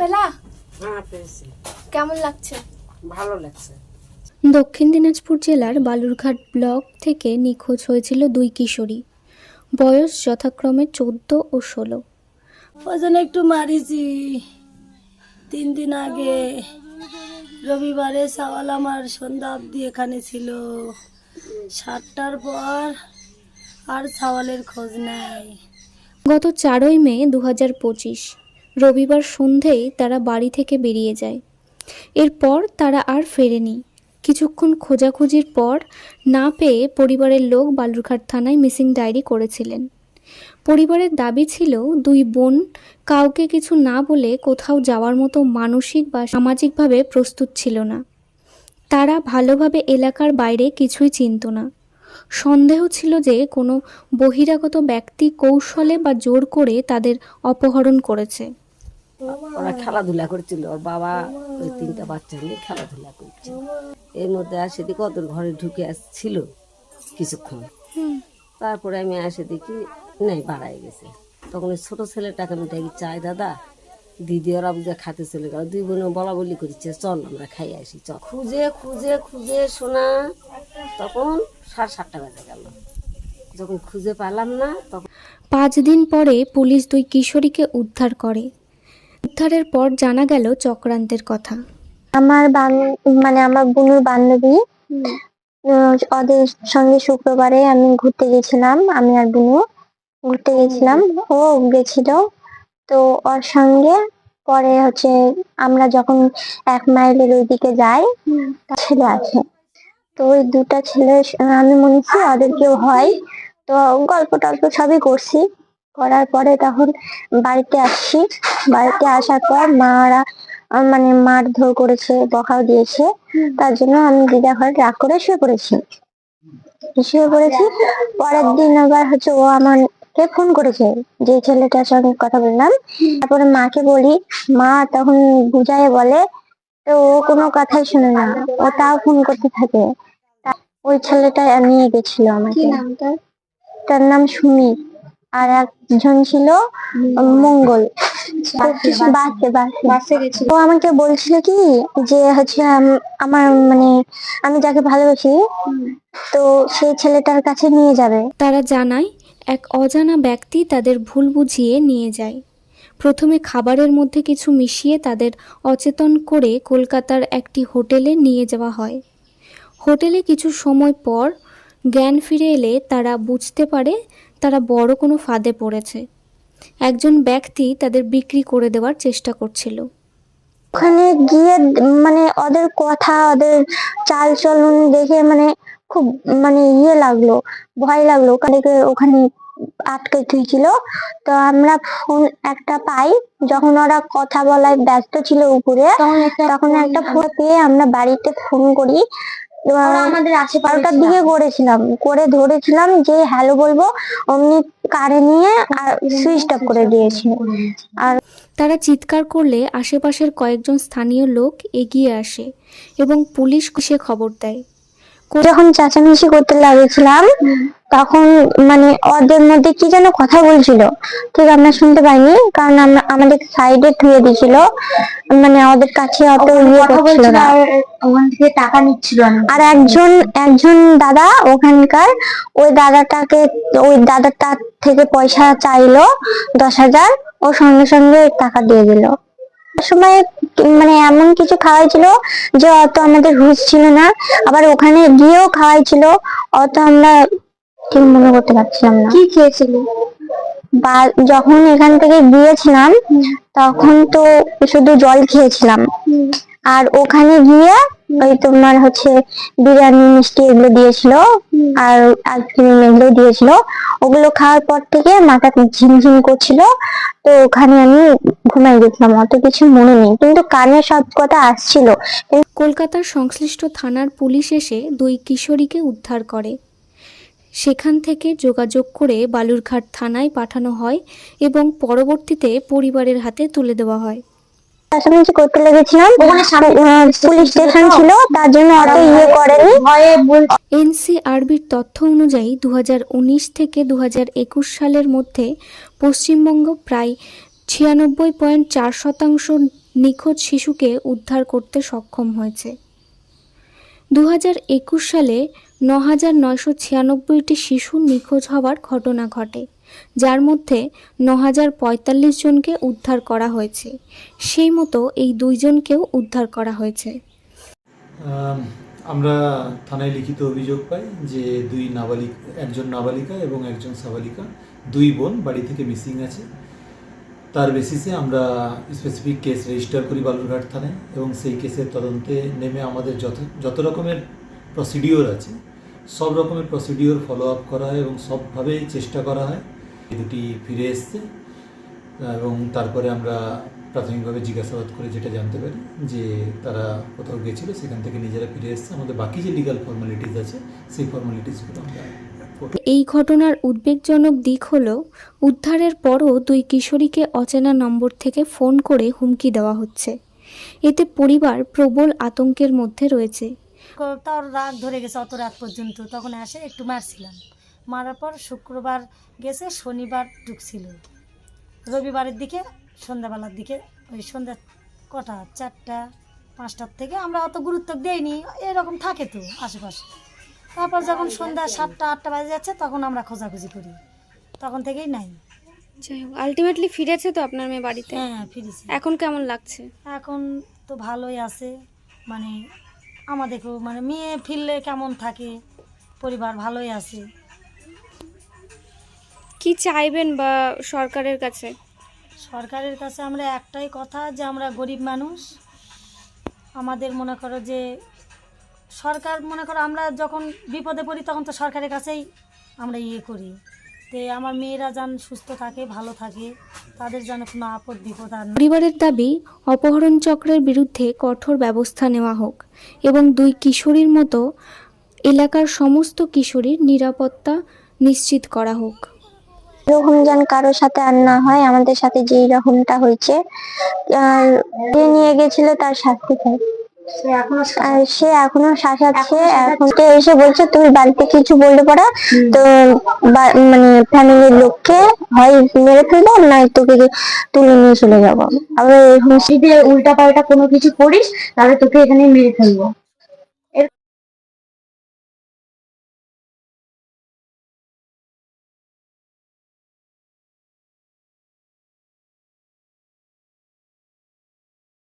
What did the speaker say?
পেলা? হ্যাঁ পেয়েছি। কেমন লাগছে? ভালো লাগছে। দক্ষিণ দিনাজপুর জেলার বালুরঘাট ব্লক থেকে নিখোঁজ হয়েছিল দুই কিশোরী। বয়স যথাক্রমে চোদ্দ ও ষোলো। একটু মারিছি। তিন দিন আগে রবিবারে সওয়াল আমার সন্ধ্যা অবধি এখানে ছিল। সাতটার পর আর সওয়ালের খোঁজ নাই। গত চারই মে দু হাজার পঁচিশ, রবিবার সন্ধেয় তারা বাড়ি থেকে বেরিয়ে যায়। এরপর তারা আর ফেরেনি। কিছুক্ষণ খোঁজাখুঁজির পর না পেয়ে পরিবারের লোক বালুরঘাট থানায় মিসিং ডায়েরি করেছিলেন। পরিবারের দাবি ছিল দুই বোন কাউকে কিছু না বলে কোথাও যাওয়ার মতো মানসিক বা সামাজিকভাবে প্রস্তুত ছিল না। তারা ভালোভাবে এলাকার বাইরে কিছুই চিনত না। সন্দেহ ছিল যে কোনো বহিরাগত ব্যক্তি কৌশলে বা জোর করে তাদের অপহরণ করেছে। ওরা খেলাধুলা করছিল ওর বাবা ওই তিনটা বাচ্চা নিয়ে খেলাধুলা করছিল। এর মধ্যে আসে দেখি ওদের ঘরে ঢুকে আসছিল কিছুক্ষণ। তারপরে আমি এসে দেখি নেই বাড়াই গেছে। তখন ওই ছোটো ছেলেটাকে আমি দেখি চাই দাদা দিদি ওরা বুঝে খাতে চলে গেল। দুই বোনে বলা বলি করছে চল আমরা খাই আসি চল। খুঁজে খুঁজে খুঁজে শোনা তখন সাড়ে সাতটা বেজে গেল। যখন খুঁজে পেলাম না তখন পাঁচ দিন পরে পুলিশ দুই কিশোরীকে উদ্ধার করে। উদ্ধারের পর জানা গেল চক্রান্তের কথা। আমার বান- মানে আমার বোনের বান্ধবী ওদের সঙ্গে শুক্রবারে আমি ঘুরতে গেছিলাম আমি আর বুনু ঘুরতে গেছিলাম। ও গেছিল। তো ওর সঙ্গে পরে হচ্ছে আমরা যখন এক মাইলের ওইদিকে যাই ছেলে আছে। তো ওই দুটা ছেলে আমি মনে করি ওদের কেউ হয়। তো গল্প টল্প সবই করছি। করার পরে তখন বাড়িতে আসছি। বাড়িতে আসার পর মারা মানে মারধর করেছে বকাও দিয়েছে। তার জন্য আমি দিদা ঘরে রাগ করে শুয়ে পড়েছি। শুয়ে পড়েছি। পরের দিন আবার হচ্ছে ও আমাকে ফোন করেছে যে ছেলেটার সঙ্গে কথা বললাম। তারপরে মাকে বলি মা তখন বুঝায় বলে তো ও কোনো কথাই শুনে না। ও তাও ফোন করতে থাকে। ওই ছেলেটা নিয়ে গেছিল আমাকে। তার? নাম সুমিত। আর একজন ছিল মঙ্গল। বাসে বাসে ও আমাকে বলছিল কি যে হচ্ছে আমার মানে আমি যাকে ভালোবাসি তো সেই ছেলেটার কাছে নিয়ে যাবে। তারা জানায় এক অজানা ব্যক্তি তাদের ভুল বুঝিয়ে নিয়ে যায়। প্রথমে খাবারের মধ্যে কিছু মিশিয়ে তাদের অচেতন করে কলকাতার একটি হোটেলে নিয়ে যাওয়া হয়। হোটেলে কিছু সময় পর জ্ঞান ফিরে এলে তারা বুঝতে পারে তারা বড় কোনো ফাঁদে পড়েছে। একজন ব্যক্তি তাদের বিক্রি করে দেওয়ার চেষ্টা করছিল। ওখানে গিয়ে মানে ওদের কথা ওদের চাল চলন দেখে মানে খুব মানে ইয়ে লাগল ভয় লাগল। ওখানে ওখানে আটকে থুইছিল তো আমরা ফোন একটা পাই যখন ওরা কথা বলায় ব্যস্ত ছিল উপরে তখন একটা ফোন পেয়ে আমরা বাড়িতে ফোন করি। আমাদের আশেপাশটার দিকে করেছিলাম করে ধরেছিলাম যে হ্যালো বলব অমনি কারে নিয়ে আর সুইচ অফ করে দিয়েছে আর তারা চিৎকার করলে আশেপাশের কয়েকজন স্থানীয় লোক এগিয়ে আসে এবং পুলিশ সে খবর দেয়। যখন চেঁচামেচি করতে লাগেছিলাম তখন মানে ওদের মধ্যে কি যেন কথা বলছিল ঠিক আমরা শুনতে পাইনি কারণ আমরা আমাদের সাইডে ধুয়ে দিছিল মানে ওদের কাছে অত ইয়ে করছিল না। ওখান থেকে টাকা নিচ্ছিল আর একজন একজন দাদা ওখানকার ওই দাদাটাকে ওই দাদাটার থেকে পয়সা চাইলো দশ হাজার ও সঙ্গে সঙ্গে টাকা দিয়ে দিল। সময় মানে এমন কিছু খাওয়াইছিল যে অত আমাদের হুঁশ ছিল না আবার ওখানে গিয়েও খাওয়াইছিল অত আমরা ঠিক মনে করতে পারছিলাম না। কি খেয়েছিল? বা যখন এখান থেকে গিয়েছিলাম তখন তো শুধু জল খেয়েছিলাম। আর ওখানে গিয়ে ওই তোমার হচ্ছে বিরিয়ানি মিষ্টি এগুলো দিয়েছিল আর আইসক্রিম এগুলো দিয়েছিল। ওগুলো খাওয়ার পর থেকে মাথা ঝিমঝিম করছিল। তো ওখানে আমি ঘুমাই গেছিলাম অত কিছু মনে নেই। কিন্তু কানে সব কথা আসছিল। কলকাতার সংশ্লিষ্ট থানার পুলিশ এসে দুই কিশোরীকে উদ্ধার করে। সেখান থেকে যোগাযোগ করে বালুরঘাট থানায় পাঠানো হয় এবং পরবর্তীতে পরিবারের হাতে তুলে দেওয়া হয়। চাষাবাজি করতে লেগেছিলাম। ওখানে সামনে আহ, পুলিশ স্টেশন ছিল তার জন্য অত ইয়ে করেনি। এনসিআরবির তথ্য অনুযায়ী দু হাজার উনিশ থেকে দু হাজার একুশ সালের মধ্যে পশ্চিমবঙ্গ প্রায় ছিয়ানব্বই পয়েন্ট চার শতাংশ নিখোঁজ শিশুকে উদ্ধার করতে সক্ষম হয়েছে। দু হাজার একুশ সালে ন হাজার নয়শো ছিয়ানব্বইটি শিশু নিখোঁজ হওয়ার ঘটনা ঘটে, যার মধ্যে ন হাজার পঁয়তাল্লিশ জনকে উদ্ধার করা হয়েছে। সেই মতো এই দুইজনকেও উদ্ধার করা হয়েছে। আমরা থানায় লিখিত অভিযোগ পাই যে দুই নাবালিকা, একজন নাবালিকা এবং একজন সাবালিকা, দুই বোন বাড়ি থেকে মিসিং আছে। তার বেসিসে আমরা স্পেসিফিক কেস রেজিস্টার করি বালুরঘাট থানায় এবং সেই কেসের তদন্তে নেমে আমাদের যত যত রকমের প্রসিডিওর আছে। সব রকমের প্রসিডিওর ফলো আপ করা হয় এবং সবভাবেই চেষ্টা করা হয়। দুটি ফিরে এসছে এবং তারপরে আমরা প্রাথমিকভাবে জিজ্ঞাসাবাদ করে যেটা জানতে পারি যে তারা কোথাও গেছিল, সেখান থেকে নিজেরা ফিরে এসছে। আমাদের বাকি যে লিগাল ফর্মালিটিস আছে, সেই ফর্মালিটিসগুলো আমরা এই ঘটনার উদ্বেগজনক দিক হল, উদ্ধারের পরও দুই কিশোরীকে অচেনা নম্বর থেকে ফোন করে হুমকি দেওয়া হচ্ছে। এতে পরিবার প্রবল আতঙ্কের মধ্যে রয়েছে। তার রাগ ধরে গেছে অত রাত পর্যন্ত। তখন এসে একটু মারছিলাম। মারার পর শুক্রবার গেছে শনিবার ঢুকছিল। রবিবারের দিকে সন্ধ্যাবেলার দিকে ওই সন্ধ্যা কটা চারটা পাঁচটার থেকে আমরা অত গুরুত্ব দেইনি এরকম থাকে তো আশেপাশে। তারপর যখন সন্ধ্যা সাতটা আটটা বাজে যাচ্ছে তখন আমরা খোঁজাখুঁজি করি। তখন থেকেই নাই। যাই হোক আলটিমেটলি ফিরেছে তো আপনার মেয়ে বাড়িতে? হ্যাঁ ফিরেছে। এখন কেমন লাগছে? এখন তো ভালোই আছে। মানে আমাদেরকেও মানে মেয়ে ফিরলে কেমন থাকে? পরিবার ভালোই আছে। কি চাইবেন বা সরকারের কাছে? সরকারের কাছে আমরা একটাই কথা যে আমরা গরিব মানুষ। আমাদের মনে করো যে সরকার মনে করো আমরা যখন বিপদে পড়ি তখন তো সরকারের কাছেই আমরা ইয়ে করি। তে আমার মেয়েরা যেন সুস্থ থাকে ভালো থাকে তাদের যেন কোনো আপদ বিপদ আর পরিবারের দাবি অপহরণ চক্রের বিরুদ্ধে কঠোর ব্যবস্থা নেওয়া হোক এবং দুই কিশোরীর মতো এলাকার সমস্ত কিশোরীর নিরাপত্তা নিশ্চিত করা হোক। এরকম যেন কারোর সাথে আর না হয় আমাদের সাথে যেই রকমটা হয়েছে আর যে নিয়ে গেছিল তার শাস্তি চাই সে এখনও শাসাচ্ছে এখনও তো এসে বলছে তুমি বাড়িতে কিছু বলতে পারো তো মানে ফ্যামিলির লোককে হয় মেরে ফেলব না তোকে তুলে নিয়ে চলে যাব? আবার এরকম উল্টা পাল্টা কোনো কিছু করিস তাহলে তোকে এখানে মেরে ফেলব।